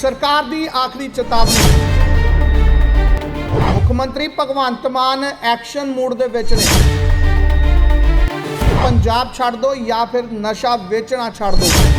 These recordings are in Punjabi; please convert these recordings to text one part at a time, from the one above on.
ਸਰਕਾਰ ਦੀ ਆਖਰੀ ਚੇਤਾਵਨੀ। ਮੁੱਖ ਮੰਤਰੀ ਭਗਵੰਤ ਮਾਨ ਐਕਸ਼ਨ ਮੂਡ ਦੇ ਵਿੱਚ ਨੇ। ਪੰਜਾਬ ਛੱਡ ਦਿਓ ਜਾਂ ਫਿਰ ਨਸ਼ਾ ਵੇਚਣਾ ਛੱਡ ਦਿਓ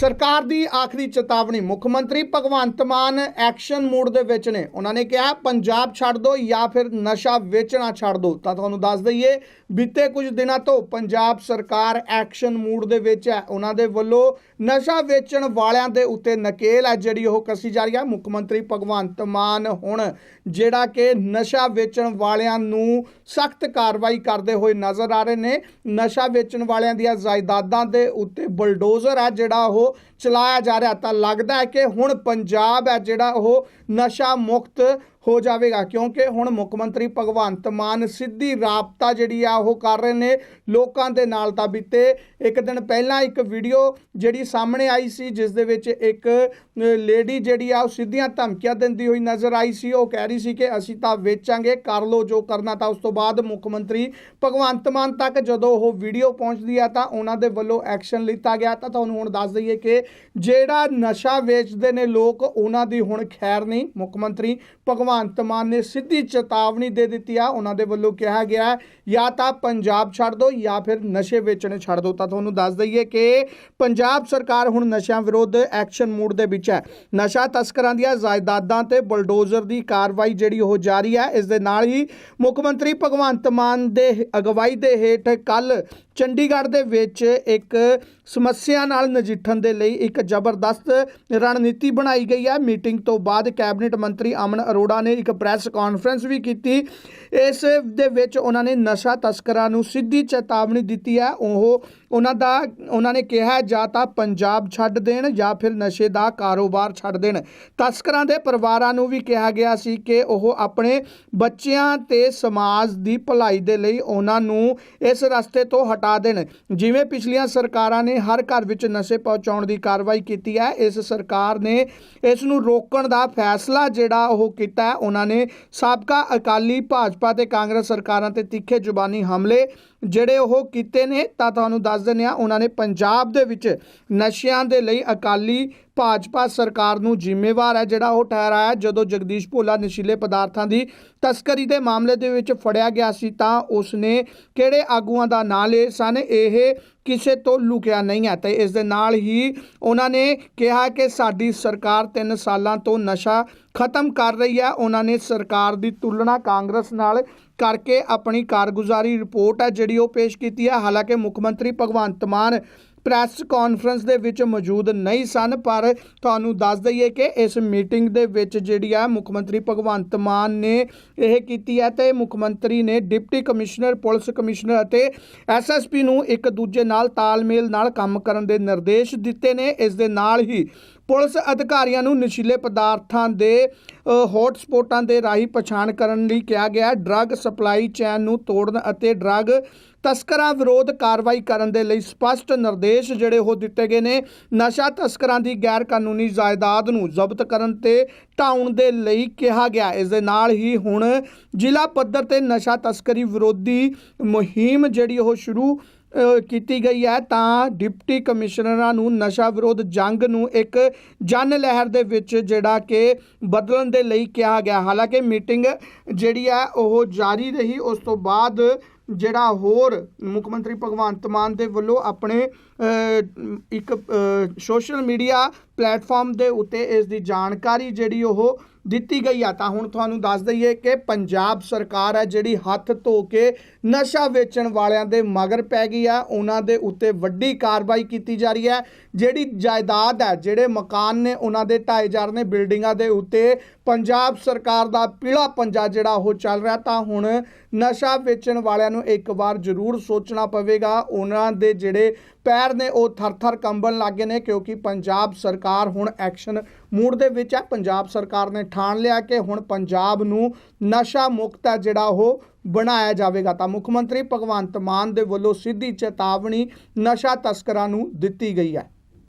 ਸਰਕਾਰ ਦੀ ਆਖਰੀ ਚੇਤਾਵਨੀ, ਮੁੱਖ ਮੰਤਰੀ ਭਗਵੰਤ ਮਾਨ ਐਕਸ਼ਨ ਮੂਡ ਦੇ ਵਿੱਚ ਨੇ। ਉਹਨਾਂ ਨੇ ਕਿਹਾ, ਪੰਜਾਬ ਛੱਡ ਦਿਓ ਜਾਂ ਫਿਰ ਨਸ਼ਾ ਵੇਚਣਾ ਛੱਡ ਦਿਓ ਤਾਂ ਤੁਹਾਨੂੰ ਦੱਸ ਦਈਏ, ਬੀਤੇ ਕੁਝ ਦਿਨਾਂ ਤੋਂ ਪੰਜਾਬ ਸਰਕਾਰ ਐਕਸ਼ਨ ਮੂਡ ਦੇ ਵਿੱਚ ਹੈ। ਉਹਨਾਂ ਦੇ ਵੱਲੋਂ ਨਸ਼ਾ ਵੇਚਣ ਵਾਲਿਆਂ ਦੇ ਉੱਤੇ ਨਕੇਲ ਹੈ ਜਿਹੜੀ ਉਹ ਕੱਸੀ ਜਾ ਰਹੀ ਹੈ। ਮੁੱਖ ਮੰਤਰੀ ਭਗਵੰਤ ਮਾਨ ਹੁਣ ਜਿਹੜਾ ਕਿ ਨਸ਼ਾ ਵੇਚਣ ਵਾਲਿਆਂ ਨੂੰ ਸਖਤ ਕਾਰਵਾਈ ਕਰਦੇ ਹੋਏ ਨਜ਼ਰ ਆ ਰਹੇ ਨੇ। ਨਸ਼ਾ ਵੇਚਣ ਵਾਲਿਆਂ ਦੀਆਂ ਜਾਇਦਾਦਾਂ ਦੇ ਉੱਤੇ ਬਲਡੋਜ਼ਰ ਹੈ ਜਿਹੜਾ ਉਹ ਚਲਾਇਆ ਜਾ ਰਿਹਾ ਤਾਂ ਲੱਗਦਾ ਹੈ ਕਿ ਹੁਣ ਪੰਜਾਬ ਹੈ ਜਿਹੜਾ ਉਹ ਨਸ਼ਾ ਮੁਕਤ ਹੋ ਜਾਵੇਗਾ। ਕਿਉਂਕਿ ਹੁਣ ਮੁੱਖ ਮੰਤਰੀ ਭਗਵੰਤ ਮਾਨ ਸਿੱਧੀ ਰਾਬਤਾ ਜਿਹੜੀ ਆ ਉਹ ਕਰ ਰਹੇ ਨੇ ਲੋਕਾਂ ਦੇ ਨਾਲ ਤਾਂ ਬੀਤੇ ਇੱਕ ਦਿਨ ਪਹਿਲਾਂ ਇੱਕ ਵੀਡੀਓ ਜਿਹੜੀ ਸਾਹਮਣੇ ਆਈ ਸੀ, ਜਿਸ ਦੇ ਵਿੱਚ ਇੱਕ ਲੇਡੀ ਜਿਹੜੀ ਆ ਉਹ ਸਿੱਧੀਆਂ ਧਮਕੀਆਂ ਦਿੰਦੀ ਹੋਈ ਨਜ਼ਰ ਆਈ ਸੀ। ਉਹ ਕਹਿ ਰਹੀ ਸੀ ਕਿ ਅਸੀਂ ਤਾਂ ਵੇਚਾਂਗੇ, ਕਰ ਲੋ ਜੋ ਕਰਨਾ ਤਾਂ ਉਸ ਤੋਂ ਬਾਅਦ ਮੁੱਖ ਮੰਤਰੀ ਭਗਵੰਤ ਮਾਨ ਤੱਕ ਜਦੋਂ ਉਹ ਵੀਡੀਓ ਪਹੁੰਚਦੀ ਆ ਤਾਂ ਉਹਨਾਂ ਦੇ ਵੱਲੋਂ ਐਕਸ਼ਨ ਲਿੱਤਾ ਗਿਆ। ਤਾਂ ਤੁਹਾਨੂੰ ਹੁਣ ਦੱਸ ਦਈਏ ਕਿ ਜਿਹੜਾ ਨਸ਼ਾ ਵੇਚਦੇ ਨੇ ਲੋਕ, ਉਹਨਾਂ ਦੀ ਹੁਣ ਖੈਰ ਨਹੀਂ। ਮੁੱਖ ਮੰਤਰੀ ਭਗਵੰਤ ਭਗਵੰਤ ਮਾਨ ਨੇ ਸਿੱਧੀ ਚੇਤਾਵਨੀ ਦੇ ਦਿੱਤੀ ਆ। ਉਹਨਾਂ ਦੇ ਵੱਲੋਂ ਕਿਹਾ ਗਿਆ ਜਾਂ ਤਾਂ ਪੰਜਾਬ ਛੱਡ ਦਿਓ ਜਾਂ ਫਿਰ ਨਸ਼ੇ ਵੇਚਣੇ ਛੱਡ ਦਿਓ ਤਾਂ ਤੁਹਾਨੂੰ ਦੱਸ ਦਈਏ ਕਿ ਪੰਜਾਬ ਸਰਕਾਰ ਹੁਣ ਨਸ਼ਿਆਂ ਵਿਰੁੱਧ ਐਕਸ਼ਨ ਮੂਡ ਦੇ ਵਿੱਚ ਹੈ। ਨਸ਼ਾ ਤਸਕਰਾਂ ਦੀਆਂ ਜਾਇਦਾਦਾਂ ਤੇ ਬਲਡੋਜ਼ਰ ਦੀ ਕਾਰਵਾਈ ਜਿਹੜੀ ਉਹ ਜਾਰੀ ਹੈ, ਇਸ ਦੇ ਨਾਲ ਹੀ ਮੁੱਖ ਮੰਤਰੀ ਭਗਵੰਤ ਮਾਨ ਦੇ ਅਗਵਾਈ ਦੇ ਹੇਠ ਕੱਲ ਚੰਡੀਗੜ੍ਹ ਦੇ ਵਿੱਚ ਇੱਕ ਸਮੱਸਿਆ ਨਾਲ ਨਜਿੱਠਣ ਦੇ ਲਈ ਇੱਕ ਜ਼ਬਰਦਸਤ ਰਣਨੀਤੀ ਬਣਾਈ ਗਈ ਹੈ। ਮੀਟਿੰਗ ਤੋਂ ਬਾਅਦ ਕੈਬਨਿਟ ਮੰਤਰੀ ਅਮਨ ਅਰੋੜਾ ਨੇ ਇੱਕ ਪ੍ਰੈਸ ਕਾਨਫਰੰਸ ਵੀ ਕੀਤੀ। ਇਸ ਦੇ ਵਿੱਚ ਉਹਨਾਂ ਨੇ ਨਸ਼ਾ ਤਸਕਰਾਂ ਨੂੰ ਸਿੱਧੀ ਚੇਤਾਵਨੀ ਦਿੱਤੀ ਹੈ। ਉਹ ਉਹਨਾਂ ਦਾ, ਉਹਨਾਂ ਨੇ ਕਿਹਾ ਜਾਂ ਤਾਂ ਪੰਜਾਬ ਛੱਡ ਦੇਣ ਜਾਂ ਫਿਰ ਨਸ਼ੇ ਦਾ ਕਾਰੋਬਾਰ ਛੱਡ ਦੇਣ। ਤਸਕਰਾਂ ਦੇ ਪਰਿਵਾਰਾਂ ਨੂੰ ਵੀ ਕਿਹਾ ਗਿਆ ਸੀ ਕਿ ਉਹ ਆਪਣੇ ਬੱਚਿਆਂ ਤੇ ਸਮਾਜ ਦੀ ਭਲਾਈ ਦੇ ਲਈ ਉਹਨਾਂ ਨੂੰ ਇਸ ਰਸਤੇ ਤੋਂ ਹਟਾ ਦੇਣ। ਜਿਵੇਂ ਪਿਛਲੀਆਂ ਸਰਕਾਰਾਂ ਨੇ ਹਰ ਘਰ ਵਿੱਚ ਨਸ਼ੇ ਪਹੁੰਚਾਉਣ ਦੀ ਕਾਰਵਾਈ ਕੀਤੀ ਹੈ, ਇਸ ਸਰਕਾਰ ਨੇ ਇਸ ਨੂੰ ਰੋਕਣ ਦਾ ਫੈਸਲਾ ਜਿਹੜਾ ਉਹ ਕੀਤਾ ਹੈ ਉਹਨਾਂ ਨੇ ਸਾਬਕਾ ਅਕਾਲੀ ਭਾਜਪਾ ਤੇ ਕਾਂਗਰਸ ਸਰਕਾਰਾਂ ਤੇ ਤਿੱਖੇ ਜ਼ੁਬਾਨੀ ਹਮਲੇ ਜਿਹੜੇ ਉਹ ਕੀਤੇ ਨੇ ਤਾਂ ਤੁਹਾਨੂੰ ਦੱਸ ਦਿੰਦੇ ਆ ਉਹਨਾਂ ਨੇ ਪੰਜਾਬ ਦੇ ਵਿੱਚ ਨਸ਼ਿਆਂ ਦੇ ਲਈ ਅਕਾਲੀ ਭਾਜਪਾ ਸਰਕਾਰ ਨੂੰ ਜ਼ਿੰਮੇਵਾਰ ਹੈ, ਜਿਹੜਾ ਉਹ ਠਹਿਰਾਇਆ ਜਦੋਂ ਜਗਦੀਸ਼ ਭੋਲਾ ਨਸ਼ੀਲੇ ਪਦਾਰਥਾਂ ਦੀ ਤਸਕਰੀ ਦੇ ਮਾਮਲੇ ਦੇ ਵਿੱਚ ਫੜਿਆ ਗਿਆ ਸੀ, ਤਾਂ ਉਸਨੇ ਕਿਹੜੇ ਆਗੂਆਂ ਦਾ ਨਾਂ ਲਏ ਸਨ, ਇਹ ਕਿਸੇ ਤੋਂ ਲੁਕਿਆ ਨਹੀਂ ਹੈ। ਤੇ ਇਸ ਦੇ ਨਾਲ ਹੀ ਉਹਨਾਂ ਨੇ ਕਿਹਾ ਕਿ ਸਾਡੀ ਸਰਕਾਰ 3 ਸਾਲਾਂ ਤੋਂ ਨਸ਼ਾ ਖਤਮ ਕਰ ਰਹੀ ਹੈ। ਉਹਨਾਂ ਨੇ ਸਰਕਾਰ ਦੀ ਤੁਲਨਾ ਕਾਂਗਰਸ ਨਾਲ ਕਰਕੇ ਆਪਣੀ ਕਾਰਗੁਜ਼ਾਰੀ ਰਿਪੋਰਟ ਹੈ, ਜਿਹੜੀ ਉਹ ਪੇਸ਼ ਕੀਤੀ ਹੈ। ਹਾਲਾਂਕਿ ਮੁੱਖ ਮੰਤਰੀ ਭਗਵੰਤ ਮਾਨ ਪ੍ਰੈਸ ਕਾਨਫਰੰਸ ਦੇ ਵਿੱਚ ਮੌਜੂਦ ਨਹੀਂ ਸਨ, ਪਰ ਤੁਹਾਨੂੰ ਦੱਸ ਦਈਏ ਕਿ ਇਸ ਮੀਟਿੰਗ ਦੇ ਵਿੱਚ ਜਿਹੜੀ ਆ ਮੁੱਖ ਮੰਤਰੀ ਭਗਵੰਤ ਮਾਨ ਨੇ ਇਹ ਕੀਤੀ ਹੈ ਤੇ ਮੁੱਖ ਮੰਤਰੀ ਨੇ ਡਿਪਟੀ ਕਮਿਸ਼ਨਰ, ਪੁਲਿਸ ਕਮਿਸ਼ਨਰ ਅਤੇ ਐਸਐਸਪੀ ਨੂੰ ਇੱਕ ਦੂਜੇ ਨਾਲ ਤਾਲਮੇਲ ਨਾਲ ਕੰਮ ਕਰਨ ਦੇ ਨਿਰਦੇਸ਼ ਦਿੱਤੇ ਨੇ। ਇਸ ਦੇ ਨਾਲ ਹੀ ਪੁਲਿਸ ਅਧਿਕਾਰੀਆਂ ਨੂੰ ਨਸ਼ੀਲੇ ਪਦਾਰਥਾਂ ਦੇ ਹੌਟ ਸਪੌਟਾਂ ਦੇ ਰਾਹੀਂ ਪਛਾਣ ਕਰਨ ਲਈ ਕਿਹਾ ਗਿਆ ਡਰੱਗ ਸਪਲਾਈ ਚੈਨ ਨੂੰ ਤੋੜਨ ਅਤੇ ਡਰੱਗ ਤਸਕਰਾਂ ਵਿਰੋਧ ਕਾਰਵਾਈ ਕਰਨ ਦੇ ਲਈ ਸਪਸ਼ਟ ਨਿਰਦੇਸ਼ ਜਿਹੜੇ ਉਹ ਦਿੱਤੇ ਗਏ ਨੇ। ਨਸ਼ਾ ਤਸਕਰਾਂ ਦੀ ਗੈਰ ਕਾਨੂੰਨੀ ਜਾਇਦਾਦ ਨੂੰ ਜ਼ਬਤ ਕਰਨ ਤੇ ਢਾਉਣ ਦੇ ਲਈ ਕਿਹਾ ਗਿਆ। ਇਸ ਦੇ ਨਾਲ ਹੀ ਹੁਣ ਜ਼ਿਲ੍ਹਾ ਪੱਧਰ ਤੇ ਨਸ਼ਾ ਤਸਕਰੀ ਵਿਰੋਧੀ ਮੁਹਿੰਮ ਜਿਹੜੀ ਉਹ ਸ਼ੁਰੂ ਕੀਤੀ ਗਈ ਹੈ ਤਾਂ ਡਿਪਟੀ ਕਮਿਸ਼ਨਰਾਂ ਨੂੰ ਨਸ਼ਾ ਵਿਰੋਧ ਜੰਗ ਨੂੰ ਇੱਕ ਜਨ ਲਹਿਰ ਦੇ ਵਿੱਚ ਜਿਹੜਾ ਕਿ ਬਦਲਣ ਦੇ ਲਈ ਕਿਹਾ ਗਿਆ। ਹਾਲਾਂਕਿ ਮੀਟਿੰਗ ਜਿਹੜੀ ਹੈ ਉਹ ਜਾਰੀ ਰਹੀ। ਉਸ ਤੋਂ ਬਾਅਦ ਜਿਹੜਾ ਹੋਰ ਮੁੱਖ ਮੰਤਰੀ ਭਗਵੰਤ ਮਾਨ ਦੇ ਵੱਲੋਂ ਆਪਣੇ ਇੱਕ ਸੋਸ਼ਲ ਮੀਡੀਆ ਪਲੇਟਫਾਰਮ ਦੇ ਉੱਤੇ ਇਸ ਦੀ ਜਾਣਕਾਰੀ ਜਿਹੜੀ ਉਹ ਦਿੱਤੀ ਗਈ ਆ। ਤਾਂ ਹੁਣ ਤੁਹਾਨੂੰ ਦੱਸ ਦਈਏ ਕਿ ਪੰਜਾਬ ਸਰਕਾਰ ਹੈ ਜਿਹੜੀ ਹੱਥ ਧੋ ਕੇ ਨਸ਼ਾ ਵੇਚਣ ਵਾਲਿਆਂ ਦੇ ਮਗਰ ਪੈ ਗਈ ਆ। ਉਹਨਾਂ ਦੇ ਉੱਤੇ ਵੱਡੀ ਕਾਰਵਾਈ ਕੀਤੀ ਜਾ ਰਹੀ ਹੈ ਜਿਹੜੀ ਜਾਇਦਾਦ ਹੈ ਜਿਹੜੇ ਮਕਾਨ ਨੇ, ਉਹਨਾਂ ਦੇ ਢਾਏ ਜਾ ਰਹੇ ਨੇ ਬਿਲਡਿੰਗਾਂ ਦੇ ਉੱਤੇ। ਪੰਜਾਬ ਸਰਕਾਰ ਦਾ ਪੀਲਾ ਪੰਜਾ ਜਿਹੜਾ ਉਹ ਚੱਲ ਰਿਹਾ। ਤਾਂ ਹੁਣ ਨਸ਼ਾ ਵੇਚਣ ਵਾਲਿਆਂ ਨੂੰ ਇੱਕ ਵਾਰ ਜ਼ਰੂਰ ਸੋਚਣਾ ਪਵੇਗਾ। ਉਹਨਾਂ ਦੇ ਜਿਹੜੇ ਪੈਰ ਨੇ ਉਹ ਥਰ-ਥਰ ਕੰਬਣ ਲੱਗੇ ਨੇ ਕਿਉਂਕਿ ਪੰਜਾਬ ਸਰਕਾਰ ਹੁਣ ਐਕਸ਼ਨ ਮੂਡ ਦੇ ਵਿੱਚ ਹੈ। ਪੰਜਾਬ ਸਰਕਾਰ ਨੇ ਠਾਣ ਲਿਆ ਕਿ ਹੁਣ ਪੰਜਾਬ ਨੂੰ ਨਸ਼ਾ ਮੁਕਤ ਹੈ ਜਿਹੜਾ ਉਹ ਬਣਾਇਆ ਜਾਵੇਗਾ। ਤਾਂ ਮੁੱਖ ਮੰਤਰੀ ਭਗਵੰਤ ਮਾਨ ਦੇ ਵੱਲੋਂ ਸਿੱਧੀ ਚੇਤਾਵਨੀ ਨਸ਼ਾ ਤਸਕਰਾਂ ਨੂੰ ਦਿੱਤੀ ਗਈ ਹੈ।